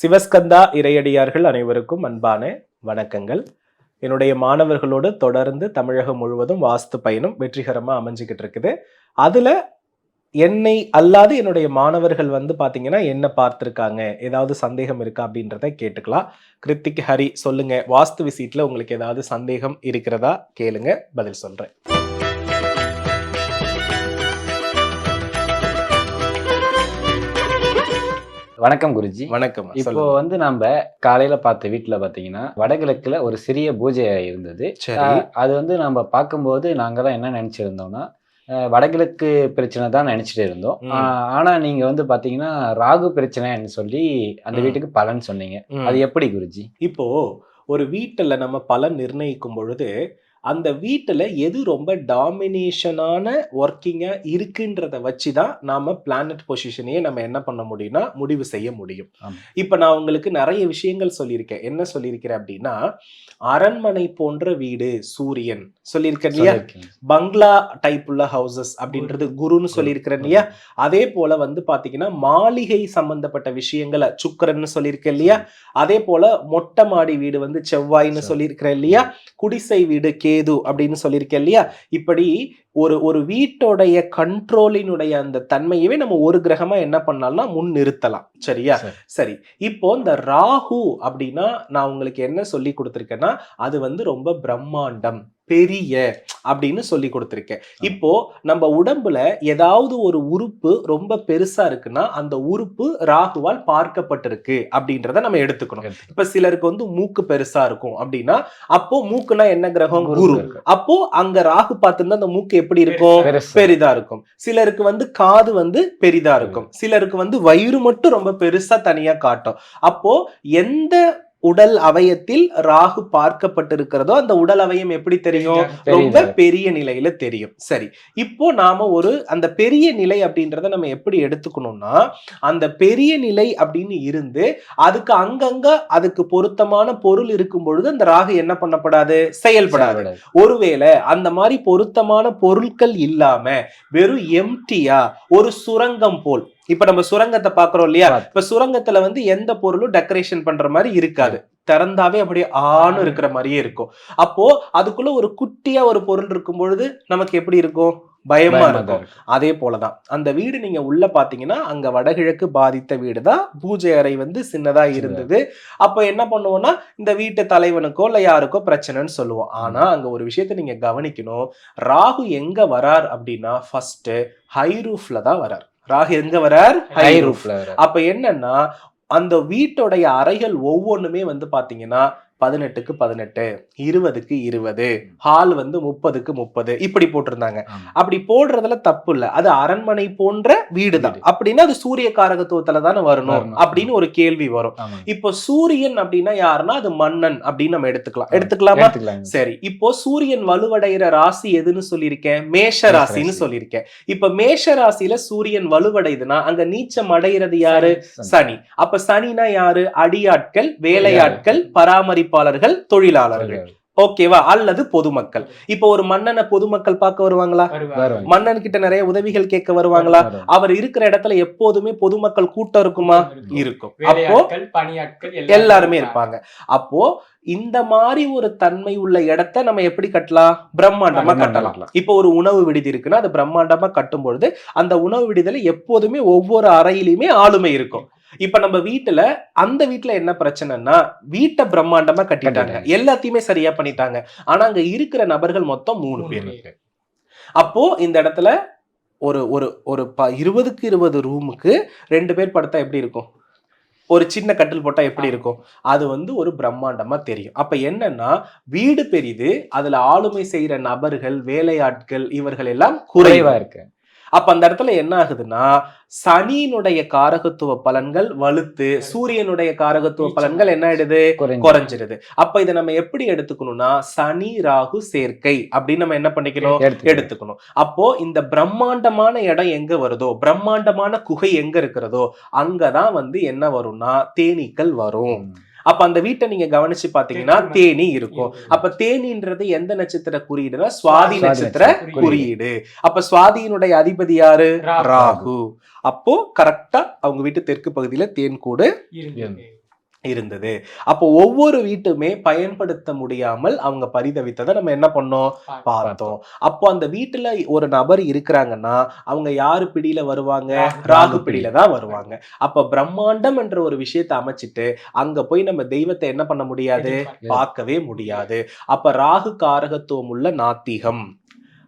சிவஸ்கந்தா இறையடியார்கள் அனைவருக்கும் அன்பான வணக்கங்கள். என்னுடைய மாணவர்களோடு தொடர்ந்து தமிழகம் முழுவதும் வாஸ்து பயணம் வெற்றிகரமாக அமைஞ்சுக்கிட்டு இருக்குது. அதில் என்னை அல்லாது என்னுடைய மாணவர்கள் வந்து பார்த்தீங்கன்னா என்ன பார்த்துருக்காங்க? ஏதாவது சந்தேகம் இருக்கா அப்படின்றத கேட்டுக்கலாம். கிருத்திக் ஹரி சொல்லுங்க. வாஸ்து விசிட்ல உங்களுக்கு ஏதாவது சந்தேகம் இருக்கிறதா? கேளுங்க. பதில் சொல்கிறேன் வணக்கம் குருஜி. வணக்கம் இப்போ வந்து நம்ம காலையில பார்த்த வீட்டுல பாத்தீங்கன்னா வடகிழக்குல ஒரு சிறிய பூஜை இருந்தது. அது வந்து நம்ம பார்க்கும்போது நாங்க தான் என்ன நினைச்சிருந்தோம்னா வடகிழக்கு பிரச்சனை தான் நினைச்சிட்டு இருந்தோம். ஆனா நீங்க வந்து பாத்தீங்கன்னா ராகு பிரச்சனைன்னு சொல்லி அந்த. வீட்டுக்கு பலன் சொன்னீங்க. அது எப்படி குருஜி? இப்போ ஒரு வீட்டுல நம்ம பலன் நிர்ணயிக்கும் பொழுது அந்த வீட்டுல எது ரொம்ப டாமினேஷனான ஒர்க்கிங்கா இருக்குன்றத வச்சு தான் நாம பிளானட் பொசிஷனையே நம்ம என்ன பண்ண முடியும்னா முடிவு செய்ய முடியும். இப்ப நான் உங்களுக்கு நிறைய விஷயங்கள் சொல்லியிருக்கேன். என்ன சொல்லியிருக்கிறேன் அப்படின்னா அரண்மனை போன்ற வீடு சூரியன் சொல்லியிருக்கேன் இல்லையா. பங்களா டைப் உள்ள ஹவுசஸ் அப்படின்றது குருன்னு சொல்லியிருக்கிறேன் இல்லையா? அதே போல வந்து பாத்தீங்கன்னா மாளிகை சம்பந்தப்பட்ட விஷயங்களை சுக்கரன்னு சொல்லியிருக்கேன் இல்லையா? அதே போல மொட்டை மாடி வீடு வந்து செவ்வாய்ன்னு. சொல்லியிருக்கிறேன் இல்லையா? குடிசை வீடு கேது அப்படின்னு சொல்லியிருக்கேன் இல்லையா? இப்படி ஒரு ஒரு வீட்டோடைய கண்ட்ரோலினுடைய அந்த தன்மையவே நம்ம ஒரு கிரகமா என்ன பண்ணலாம்னா முன் நிறுத்தலாம் சரியா? சரி. சரி. இப்போ இந்த ராகு அப்படின்னா நான் உங்களுக்கு என்ன சொல்லி கொடுத்துருக்கேன்னா அது வந்து ரொம்ப பிரம்மாண்டம். பெரிய அப்படின்னு சொல்லி கொடுத்துருக்கேன். இப்போ நம்ம உடம்புல ஏதாவது ஒரு உறுப்பு ரொம்ப பெருசா இருக்குன்னா அந்த உறுப்பு ராகுவால் பார்க்கப்பட்டிருக்கு அப்படின்றத நம்ம எடுத்துக்கணும். எடுத்து- இப்ப சிலருக்கு வந்து மூக்கு பெருசா இருக்கும் அப்படின்னா அப்போ மூக்குனா என்ன கிரகம்? குரு. அப்போ அங்க ராகு பார்த்திருந்தா அந்த மூக்கு எப்படி இருக்கும். பெரிதா இருக்கும். சிலருக்கு வந்து காது வந்து பெரிதா இருக்கும். சிலருக்கு வந்து வயிறு மட்டும் ரொம்ப பெருசா தனியா காட்டும். அப்போ எந்த உடல் அவயத்தில் ராகு பார்க்கப்பட்டிருக்கிறதோ அந்த உடல் அவயம் எப்படி தெரியும் ரொம்ப. பெரிய நிலையில தெரியும் சரி இப்போ நாம ஒரு அந்த பெரிய நிலை அப்படின்றத நம்ம எப்படி எடுத்துக்கணும்னா அந்த பெரிய நிலை அப்படின்னு இருந்து அதுக்கு அங்கங்க அதுக்கு பொருத்தமான பொருள் இருக்கும் பொழுது அந்த ராகு என்ன பண்ணப்படாது செயல்படாது செயல்படாது. ஒருவேளை அந்த மாதிரி பொருத்தமான பொருட்கள் இல்லாம வெறும் எம்டியா ஒரு சுரங்கம் போல் இப்ப நம்ம சுரங்கத்தை பாக்குறோம் இல்லையா. இப்ப சுரங்கத்துல வந்து எந்த பொருளும் டெக்கரேஷன் பண்ற மாதிரி இருக்காது. திறந்தாவே அப்படியே ஆணு இருக்கிற மாதிரியே இருக்கும். அப்போ அதுக்குள்ள ஒரு குட்டியா ஒரு பொருள் இருக்கும் பொழுது நமக்கு எப்படி இருக்கும்? பயமா இருக்கும். அதே போலதான். அந்த வீடு நீங்க உள்ள பாத்தீங்கன்னா அங்க வடகிழக்கு பாதித்த வீடு தான் பூஜை அறை வந்து சின்னதா இருந்தது. அப்ப என்ன பண்ணுவோம்னா இந்த வீட்டு தலைவனுக்கோ இல்ல யாருக்கோ பிரச்சனைன்னு சொல்லுவோம். ஆனா அங்க ஒரு விஷயத்தை நீங்க கவனிக்கணும். ராகு எங்க வரார் அப்படின்னா ஃபர்ஸ்ட் ஹை ரூஃப்ல தான் வரார். ராகு எங்க வரார் ஹை ஹை ரூஃப் ரூஃப்ல. அப்ப என்னன்னா அந்த வீட்டோடைய அறைகள் ஒவ்வொன்றுமே வந்து பாத்தீங்கன்னா பதினெட்டுக்கு பதினெட்டு இருபதுக்கு இருபது ஹால் வந்து முப்பதுக்கு முப்பது இப்படி போட்டிருந்தாங்க. அப்படி போடுறதுல தப்பு இல்ல அது அரண்மனை போன்ற வீடு. அப்படின்னா அது சூரிய காரகத்துவத்துல தானே வரணும். அப்படின்னு ஒரு கேள்வி வரும். இப்போ சூரியன் அப்படின்னா யாருன்னா அது மன்னன் அப்படின்னு நம்ம எடுத்துக்கலாம். எடுத்துக்கலாமா. சரி இப்போ சூரியன் வலுவடைகிற ராசி எதுன்னு சொல்லியிருக்கேன் மேஷ ராசின்னு ராசி. சொல்லியிருக்கேன் இப்ப மேஷ ராசியில சூரியன் வலுவடையுதுன்னா அங்க நீச்சம் அடைகிறது யாரு. சனி அப்ப சனினா யாரு அடியாட்கள் வேலையாட்கள் பராமரிப்பாளர்கள் தொழிலாளர்கள். ஓகேவா? அல்லது பொதுமக்கள். இப்ப ஒரு மன்னனை பொதுமக்கள் பார்க்க வருவாங்களா? வருவாங்க. மன்னன் கிட்ட நிறைய உதவிகள் கேட்க வருவாங்களா? வருவாங்க. அவர் இருக்கிற இடத்துல எப்போதுமே பொதுமக்கள் கூட்டம் இருக்குமா? இருக்கும். அப்போ எல்லாருமே இருப்பாங்க. அப்போ இந்த மாதிரி ஒரு தன்மை உள்ள இடத்த நம்ம எப்படி கட்டலாம்? பிரம்மாண்டமா கட்டலாம். இப்போ ஒரு உணவு விடுதி இருக்குன்னா அது பிரம்மாண்டமா கட்டும் பொழுது அந்த உணவு விடுதியில எப்போதுமே ஒவ்வொரு அறையிலுமே ஆளுமை இருக்கும். இப்ப நம்ம வீட்டுல அந்த வீட்டுல என்ன பிரச்சனைன்னா வீட்டை பிரம்மாண்டமா கட்டிட்டாங்க. எல்லாத்தையுமே சரியா பண்ணிட்டாங்க. ஆனா அங்க இருக்கிற நபர்கள் மொத்தம் மூணு பேர். அப்போ இந்த இடத்துல ஒரு ஒரு ஒரு ப இருபதுக்கு இருபது ரூமுக்கு ரெண்டு பேர் படுத்தா எப்படி இருக்கும்? ஒரு சின்ன கட்டில் போட்டா எப்படி. இருக்கும்? அது வந்து ஒரு பிரம்மாண்டமா தெரியும். அப்ப என்னன்னா வீடு பெரிது அதுல ஆளுமை செய்யற நபர்கள் வேலையாட்கள் இவர்கள் எல்லாம் குறைவா இருக்கு. அப்ப அந்த இடத்துல என்ன ஆகுதுன்னா சனியினுடைய காரகத்துவ பலன்கள் வலுத்து சூரியனுடைய காரகத்துவ பலன்கள் என்ன ஆயிடுது குறைஞ்சு. குறைஞ்சிடுது அப்ப இதை நம்ம எப்படி எடுத்துக்கணும்னா சனி ராகு சேர்க்கை அப்படின்னு நம்ம என்ன பண்ணிக்கணும். எடுத்துக்கணும் அப்போ இந்த பிரம்மாண்டமான இடம் எங்க வருதோ பிரம்மாண்டமான குகை எங்க இருக்கிறதோ அங்கதான் வந்து என்ன வரும்னா தேனீக்கள் வரும். அப்ப அந்த வீட்டை நீங்க கவனிச்சு பாத்தீங்கன்னா தேனி இருக்கும். அப்ப தேனின்றது எந்த நட்சத்திர குறியீடுனா சுவாதி நட்சத்திர குறியீடு. அப்ப சுவாதியினுடைய அதிபதி யாரு? ராகு. ராகு. அப்போ கரெக்டா அவங்க வீட்டு தெற்கு பகுதியில தேன் கூடு இருந்தது. அப்போ ஒவ்வொரு வீட்டுமே பயன்படுத்த முடியாமல் அவங்க பரிதவித்ததை நம்ம என்ன பண்ணோம்? பார்த்தோம். அப்போ அந்த வீட்டுல ஒரு நபர் இருக்கிறாங்கன்னா அவங்க யாரு பிடியில வருவாங்க? ராகு பிடியில தான் வருவாங்க. அப்ப பிரம்மாண்டம் என்ற ஒரு விஷயத்தை அமைச்சிட்டு அங்க போய் நம்ம தெய்வத்தை என்ன பண்ண முடியாது? பார்க்கவே முடியாது. அப்ப ராகு காரகத்துவம் உள்ள நாத்திகம்.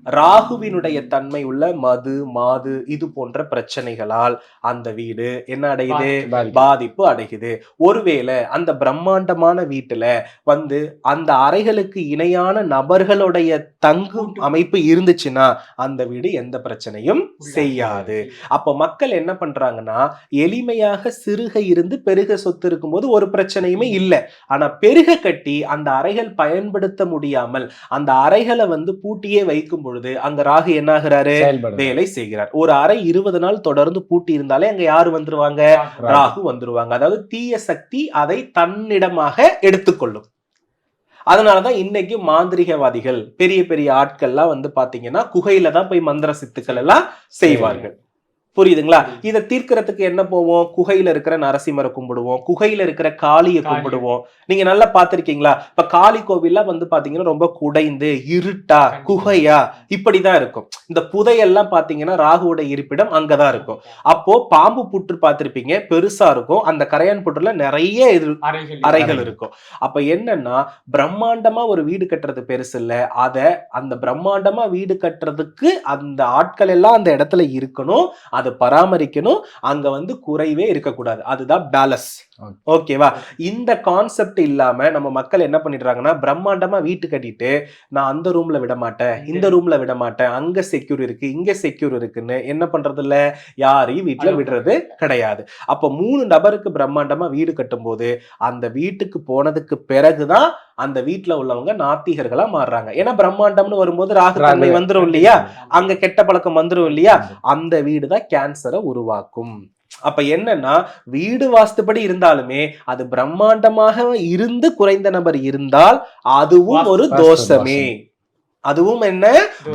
ராகுவினுடைய தன்மை உள்ள மது மாது இது போன்ற பிரச்சனைகளால் அந்த வீடு என்ன அடையுது? பாதிப்பு. அடையுது. ஒருவேளை அந்த பிரம்மாண்டமான வீட்டுல வந்து அந்த அறைகளுக்கு இணையான நபர்களுடைய தங்கும் அமைப்பு இருந்துச்சுன்னா அந்த வீடு எந்த பிரச்சனையும் செய்யாது. அப்ப மக்கள் என்ன பண்றாங்கன்னா எளிமையாக சிறுக இருந்து பெருக சொத்து இருக்கும்போது ஒரு பிரச்சனையுமே இல்லை. ஆனா பெருக கட்டி அந்த அறைகள் பயன்படுத்த முடியாமல் அந்த அறைகளை வந்து பூட்டியே வைக்கும் பொழுது அங்க ராகு என்ன ஆகுறாரு வேலை செய்கிறார். ஒரு அறை இருபது நாள் தொடர்ந்து பூட்டி இருந்தாலே அங்க யாரு வந்துருவாங்க? ராகு வந்துருவாங்க. அதாவது தீய சக்தி அதை தன்னிடமாக எடுத்துக்கொள்ளும். அதனாலதான் இன்னைக்கு மாந்திரிகவாதிகள் பெரிய பெரிய ஆட்கள்லாம் வந்து பாத்தீங்கன்னா குகையில தான் போய் மந்திர சித்துக்கள் எல்லாம் செய்வார்கள். புரியுதுங்களா? இதை தீர்க்கறதுக்கு என்ன போவோம்? குகையில இருக்கிற நரசிம்மரை கும்பிடுவோம். குகையில இருக்கிற காளியை காளி. கும்பிடுவோம். நீங்க நல்லா பாத்திருக்கீங்களா இப்ப காளி கோவில்லாம் வந்து பாத்தீங்கன்னா ரொம்ப குடைந்து இருட்டா. குகையா இப்படிதான் இருக்கும். இந்த புதையெல்லாம் பாத்தீங்கன்னா ராகுவோட இருப்பிடம் அங்கதான் இருக்கும். அப்போ பாம்பு புற்று பார்த்திருப்பீங்க. பெருசா இருக்கும். அந்த கரையான் புற்றுல நிறைய அறைகள். இருக்கும். அப்ப என்னன்னா பிரம்மாண்டமா ஒரு வீடு கட்டுறது பெருசு இல்ல. அத அந்த பிரம்மாண்டமா வீடு கட்டுறதுக்கு அந்த ஆட்கள் எல்லாம் அந்த இடத்துல இருக்கணும். அதை பராமரிக்கணும் அங்க வந்து குறைவே இருக்கக்கூடாது. அதுதான் பேலஸ். ஓகேவா? இந்த கான்செப்ட் இல்லாம நம்ம மக்கள் என்ன பண்ணிடுறாங்கன்னா பிரம்மாண்டமா வீட்டு கட்டிட்டு நான் அந்த ரூம்ல விட மாட்டேன் இந்த ரூம்ல விட மாட்டேன் அங்க செக்யூர் இருக்கு இங்க செக்யூர் இருக்குன்னு என்ன பண்றது இல்ல யாரையும் வீட்டுல விடுறது கிடையாது. அப்ப மூணு நபருக்கு பிரம்மாண்டமா வீடு கட்டும்போது அந்த வீட்டுக்கு போனதுக்கு பிறகுதான் அந்த வீட்டுல உள்ளவங்க நாத்திகர்களா மாறுறாங்க. ஏன்னா பிரம்மாண்டம்னு வரும்போது ராகு தன்மை ராகு. வந்துரும் இல்லையா? அங்க கெட்ட பழக்கம் வந்துரும் இல்லையா? அந்த வீடு தான் கேன்சரை உருவாக்கும். அப்ப என்னன்னா வீடு வாஸ்துபடி இருந்தாலுமே அது பிரம்மாண்டமாக இருந்து குறைந்த நபர் இருந்தால் அதுவும் ஒரு தோஷமே. அதுவும் என்ன?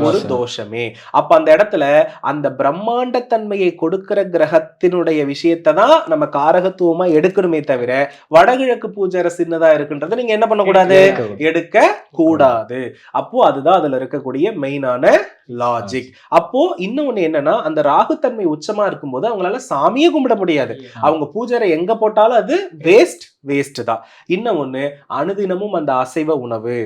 ஒரு தோஷம். அப்ப அந்த இடத்துல அந்த பிரம்மாண்ட தன்மையை கொடுக்கிற கிரகத்தினுடைய விஷயத்தை தான் நம்ம காரகத்துவமா எடுக்கணுமே தவிர வடகிழக்கு பூஜை சின்னதா இருக்குன்றதை நீங்க என்ன பண்ணக்கூடாது? எடுக்க எடுக்க கூடாது அப்போ அதுதான் அதுல இருக்கக்கூடிய மெயினான லாஜிக் அப்போ இன்னொன்னு என்னன்னா அந்த ராகுத்தன்மை உச்சமா இருக்கும்போது அவங்களால சாமியே கும்பிட முடியாது. அவங்க பூஜைரை எங்க போட்டாலும் அது வேஸ்ட் வேஸ்ட் தான். இன்னும் ஒண்ணு அனுதினமும் அந்த அசைவ உணவு.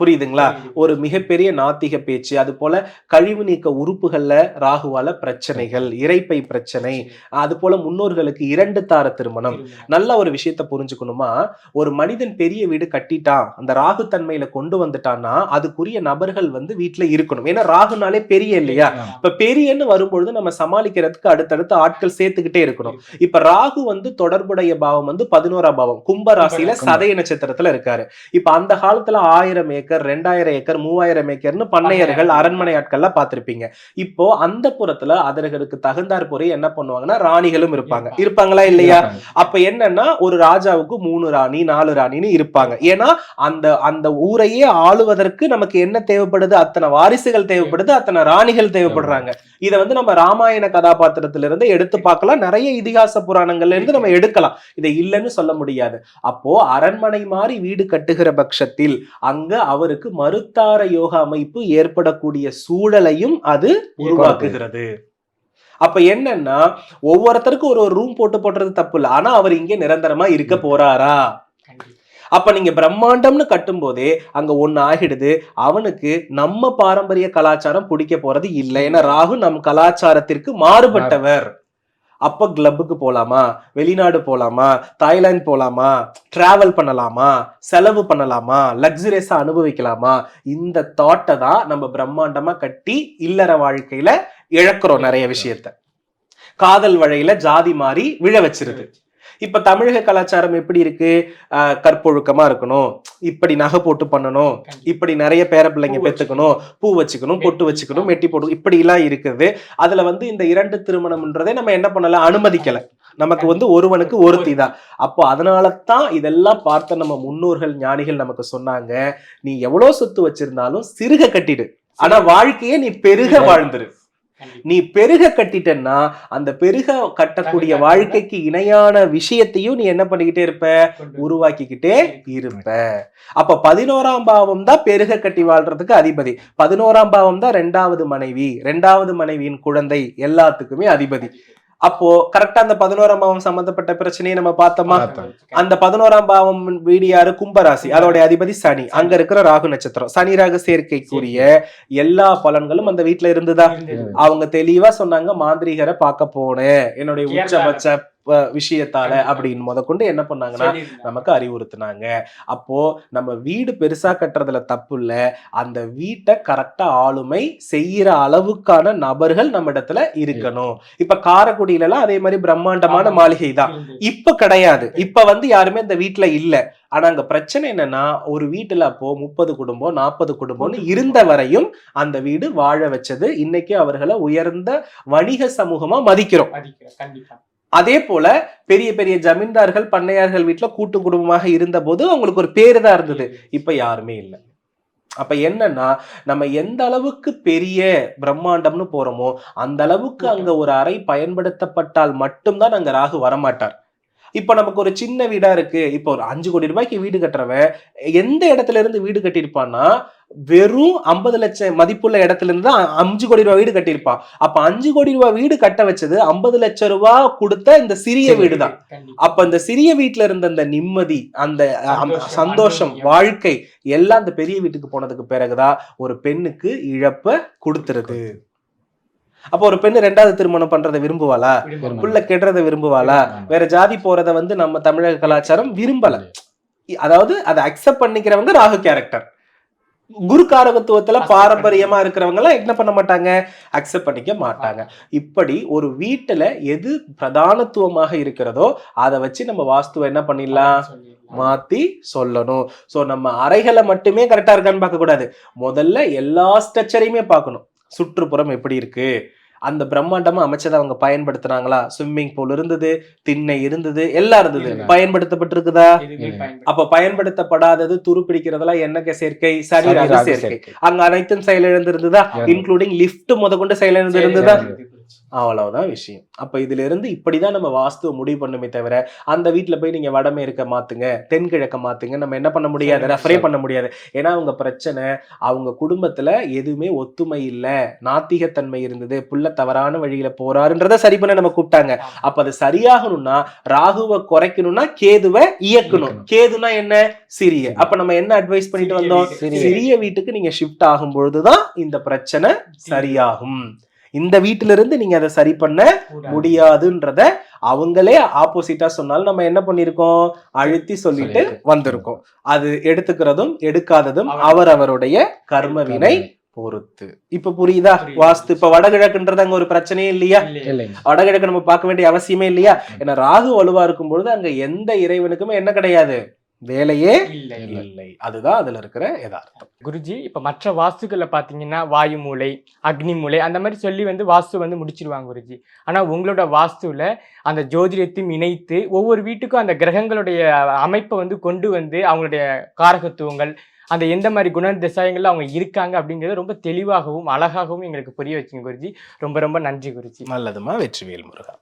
புரியுதுங்களா? ஒரு மிகப்பெரிய நாத்திக பேச்சு அது போல கழிவு நீக்க உறுப்புகள்ல ராகுவால பிரச்சனைகள் இரைப்பை பிரச்சனை அது போல முன்னோர்களுக்கு இரண்டு தார திருமணம். நல்ல ஒரு விஷயத்த புரிஞ்சுக்கணுமா? ஒரு மனிதன் பெரிய வீடு கட்டிட்டான் அந்த ராகு தன்மையில கொண்டு வந்துட்டான்னா அதுக்குரிய நபர்கள் வந்து வீட்டுல இருக்கணும். ஏன்னா ராகுனாலே பெரிய இல்லையா? இப்ப பெரியன்னு வரும்பொழுது நம்ம சமாளிக்கிறதுக்கு அடுத்தடுத்து ஆட்கள் சேர்த்துக்கிட்டே இருக்கணும். இப்ப ராகு வந்து தொடர்புடைய பாவம் வந்து பதினோராம் பாவம். கும்ப ராசியில. சதய நட்சத்திரத்துல இருக்காரு. இப்ப அந்த காலத்துல ஆயிரம் ஏக்கர் ரெண்டாயிரம் ஏக்கர் மூவாயிரம் ஏக்கர்னு பண்ணையர்கள். அரண்மனை ஆட்கள்லாம் பார்த்திருப்பீங்க. இப்போ அந்த புறத்துல அதர்களுக்கு தகுந்தாற் பொறி என்ன பண்ணுவாங்கன்னா ராணிகளும் இருப்பாங்க. இருப்பாங்க. இருப்பாங்களா இல்லையா? அப்ப என்னன்னா ஒரு ராஜாவுக்கு மூணு ராணி நாலு ராணின்னு இருப்பாங்க. ஏன்னா அந்த அந்த ஊரையே ஆளுவதற்கு நமக்கு என்ன தேவைப்படுது? அத்தனை வாரிசுகள் தேவைப்படுது அத்தனை ராணிகள் தேவைப்படுறாங்க. இத வந்து நம்ம ராமாயண கதாபாத்திரத்துல இருந்து எடுத்து பார்க்கலாம். நிறைய இதிகாச புராணங்கள்ல இருந்து நம்ம எடுக்கலாம். இதை இல்லைன்னு சொல்ல முடியாது. அப்போ அரண்மனை மாதிரி வீடு கட்டுகிற பட்சத்தில் அங்க அவருக்கு மறுத்தார யோக அமைப்பு ஏற்படக்கூடிய சூழலையும் அது உருவாக்குகிறது. அப்ப என்னன்னா ஒவ்வொருத்தருக்கும் ஒரு ஒரு ரூம் போட்டு போடுறது தப்பு இல்லை. ஆனா அவர் இங்க நிரந்தரமா இருக்க போறாரா? அப்ப நீங்க பிரம்மாண்டம்னு கட்டும் போதே அங்க ஒண்ணு ஆகிடுது. அவனுக்கு நம்ம பாரம்பரிய கலாச்சாரம் பிடிக்க போறது இல்லை. ஏன்னா ராகு நம் கலாச்சாரத்திற்கு மாறுபட்டவர். அப்ப கிளப்புக்கு போலாமா? வெளிநாடு போலாமா? தாய்லாந்து போலாமா? டிராவல் பண்ணலாமா? செலவு பண்ணலாமா? லக்ஸுரியஸா அனுபவிக்கலாமா? இந்த தாட்டை தான் நம்ம பிரம்மாண்டமா கட்டி இல்லற வாழ்க்கையில இழக்கிறோம் நிறைய விஷயத்த. காதல் வழியில ஜாதி மாறி விழ வச்சிருது. இப்ப தமிழக கலாச்சாரம் எப்படி இருக்கு? கற்பொழுக்கமா இருக்கணும். இப்படி நகை போட்டு பண்ணணும். இப்படி நிறைய பேர பிள்ளைங்க பூ பெத்துக்கணும். பூ வச்சுக்கணும் பொட்டு வச்சுக்கணும் மெட்டி போட்டு இப்படி எல்லாம் இருக்குது. அதுல வந்து இந்த இரண்டு திருமணம்ன்றதை நம்ம என்ன பண்ணல? அனுமதிக்கல. நமக்கு வந்து ஒருவனுக்கு ஒருத்தி தான். அப்போ அதனால தான் இதெல்லாம் பார்த்த நம்ம முன்னோர்கள் ஞானிகள் நமக்கு சொன்னாங்க. நீ எவ்வளவு சொத்து வச்சிருந்தாலும் சிறுக கட்டிடு. ஆனா வாழ்க்கையை நீ பெருக வாழ்ந்துரு. நீ பெருக கட்டிட்டன்னா அந்த பெருக கட்டக்கூடிய வாழ்க்கைக்கு இணையான விஷயத்தையும் நீ என்ன பண்ணிக்கிட்டே இருப்ப? உருவாக்கிக்கிட்டே இருப்ப. அப்ப பதினோராம் பாவம் தான் பெருக கட்டி வாழ்றதுக்கு அதிபதி. பதினோராம் பாவம் தான் ரெண்டாவது மனைவி. ரெண்டாவது மனைவியின் குழந்தை எல்லாத்துக்குமே அதிபதி. அப்போ கரெக்டா அந்த பதினோராம் பாவம் சம்பந்தப்பட்ட பிரச்சனையை நம்ம பார்த்தோமா. அந்த பதினோராம் பாவம் வீடு யாரு? கும்பராசி. அதோட அதிபதி சனி. அங்க இருக்கிற ராகு நட்சத்திரம். சனி ராகு சேர்க்கைக்குரிய எல்லா பலன்களும் அந்த வீட்டுல இருந்துதா? அவங்க தெளிவா சொன்னாங்க மாந்திரிகரை பார்க்க போனேன். என்னுடைய உச்சபட்ச விஷயத்தால அப்படின்னு முதற்கொண்டு என்ன பண்ணாங்கன்னா நமக்கு அறிவுறுத்துனாங்க. அப்போ நம்ம வீடு பெருசா கட்டுறதுல தப்பு இல்ல. அந்த வீட்டை கரெக்டா ஆளுமை செய்யற அளவுக்கான நபர்கள் நம்ம இடத்துல இருக்கணும் இப்ப காரைக்குடியில எல்லாம் அதே மாதிரி பிரம்மாண்டமான மாளிகை தான். இப்ப கிடையாது. இப்ப வந்து யாருமே இந்த வீட்டுல இல்ல. ஆனா அங்க பிரச்சனை என்னன்னா ஒரு வீட்டுல அப்போ முப்பது குடும்பம் நாற்பது குடும்பம்னு இருந்த வரையும் அந்த வீடு வாழ வச்சது. இன்னைக்கு அவர்களை உயர்ந்த வணிக சமூகமா மதிக்கிறோம். கண்டிப்பா. அதே போல பெரிய பெரிய ஜமீன்தார்கள் பண்ணையார்கள் வீட்டுல கூட்டு குடும்பமாக இருந்த போது அவங்களுக்கு ஒரு பேரு தான் இருந்தது. இப்ப யாருமே இல்லை. அப்ப என்னன்னா நம்ம எந்த அளவுக்கு பெரிய பிரம்மாண்டம்னு போறோமோ அந்த அளவுக்கு அங்க ஒரு அறை பயன்படுத்தப்பட்டால் மட்டும்தான் அங்க ராகு வரமாட்டார். இப்ப நமக்கு ஒரு சின்ன வீடா இருக்கு. இப்போ ஒரு அஞ்சு கோடி ரூபாய்க்கு வீடு கட்டுறவன் எந்த இடத்துல இருந்து வீடு கட்டியிருப்பான்னா வெறும் ஐம்பது லட்சம் மதிப்புள்ள இடத்துல இருந்து தான் அஞ்சு கோடி ரூபாய் வீடு கட்டியிருப்பான் அப்ப அஞ்சு கோடி ரூபாய் வீடு கட்ட வச்சது ஐம்பது லட்சம் ரூபாய் கொடுத்த இந்த சிறிய வீடு தான் அப்ப அந்த சிறிய வீட்ல இருந்த அந்த நிம்மதி அந்த சந்தோஷம். வாழ்க்கை எல்லாம் அந்த பெரிய வீட்டுக்கு போனதுக்கு பிறகுதான் ஒரு பெண்ணுக்கு இழப்ப கொடுத்துருது அப்ப ஒரு பெண்ணு ரெண்டாவது திருமணம் பண்றதை விரும்புவாளா? புள்ள கெடுறத விரும்புவாளா? வேற ஜாதி போறத வந்து நம்ம தமிழக கலாச்சாரம் விரும்பல. அதாவது அதை அக்செப்ட் பண்ணிக்கிறவங்க ராகு கேரக்டர் குரு காரகத்துவத்துல பாரம்பரியமா இருக்கிறவங்க எல்லாம் என்ன பண்ண மாட்டாங்க? அக்செப்ட் பண்ணிக்க மாட்டாங்க. இப்படி ஒரு வீட்டுல எது பிரதானத்துவமாக இருக்கிறதோ அதை வச்சு நம்ம வாஸ்துவை என்ன பண்ணிடலாம்? மாத்தி சொல்லணும். சோ நம்ம அறைகளை மட்டுமே கரெக்டா இருக்கான்னு பார்க்க கூடாது முதல்ல எல்லா ஸ்ட்ரக்சரையுமே பார்க்கணும். சுற்றுப்புறம் எப்படி இருக்கு? அந்த பிரம்மாண்டமா அமைச்சதை அவங்க பயன்படுத்துனாங்களா ஸ்விம்மிங் பூல் இருந்தது திண்ணை இருந்தது எல்லாம் இருந்தது. பயன்படுத்தப்பட்டிருக்குதா அப்ப பயன்படுத்தப்படாதது துருப்பிடிக்கிறதெல்லாம் என்ன சேர்க்கை சரி சரி, ராகு ராகு சேர்க்கை. அங்க அனைத்தும் செயலிழந்து இருந்ததா இருந்தது. இன்க்ளூடிங் லிஃப்ட் முத கொண்டு செயலிழந்து இருந்ததா இருந்தது. அவ்வளவுதான் விஷயம். அப்ப இதுல இருந்து இப்படிதான் நம்ம வாஸ்துவ முடிவு பண்ணுமே தவிர அந்த வீட்ல போய் நீங்க வடமேற்க மாத்துங்க தென்கிழக்க மாத்துங்க நம்ம என்ன பண்ண முடியாது? ரெஃபரே. பண்ண முடியாது. ஏன்னா அவங்க பிரச்சனை அவங்க குடும்பத்துல எதுவுமே ஒத்துமை இல்ல. நாத்திகத்தன்மை இருந்தது. புள்ள தவறான வழியில போறாருன்றத சரி பண்ண நம்ம கூப்பிட்டாங்க. அப்ப அது சரியாகணும்னா ராகுவை குறைக்கணும்னா கேதுவை இயக்கணும். கேதுனா என்ன? சிறிய. அப்ப நம்ம என்ன அட்வைஸ் பண்ணிட்டு வந்தோம்? சிறிய வீட்டுக்கு நீங்க ஷிஃப்ட் ஆகும் பொழுதுதான் இந்த பிரச்சனை சரியாகும். இந்த வீட்டில இருந்து நீங்க அதை சரி பண்ண முடியாதுன்றத அவங்களே ஆப்போசிட்டா சொன்னாலும் நம்ம என்ன பண்ணிருக்கோம்? அழுத்தி சொல்லிட்டு. வந்திருக்கோம். அது எடுத்துக்கிறதும் எடுக்காததும் அவர்- அவரவருடைய கர்ம வினை பொறுத்து. இப்ப புரியுதா. வாஸ்து இப்ப வடகிழக்குன்றது அங்க ஒரு பிரச்சனையே இல்லையா? வடகிழக்கு நம்ம பார்க்க வேண்டிய அவசியமே இல்லையா? ஏன்னா ராகு வலுவா இருக்கும் பொழுது அங்க எந்த இறைவனுக்குமே என்ன கிடையாது. வேலையே இல்லை. இல்லை. அதுதான் அதுல இருக்கிற யதார்த்தம். குருஜி இப்ப மற்ற வாஸ்துக்களை பாத்தீங்கன்னா வாயு மூலை அக்னி மூலை அந்த மாதிரி சொல்லி வந்து வாஸ்து வந்து முடிச்சிருவாங்க குருஜி. ஆனா உங்களோட வாஸ்துல அந்த ஜோதிடத்தையும் இணைத்து ஒவ்வொரு வீட்டுக்கும் அந்த கிரகங்களுடைய அமைப்பை வந்து கொண்டு வந்து அவங்களுடைய காரகத்துவங்கள் அந்த எந்த மாதிரி குண திசையங்கள்ல அவங்க இருக்காங்க அப்படிங்கறத ரொம்ப தெளிவாகவும் அழகாகவும் எங்களுக்கு புரிய வச்சுங்க குருஜி. ரொம்ப ரொம்ப நன்றி குருஜி. நல்லதுமா வெற்றிவேல் முருகா.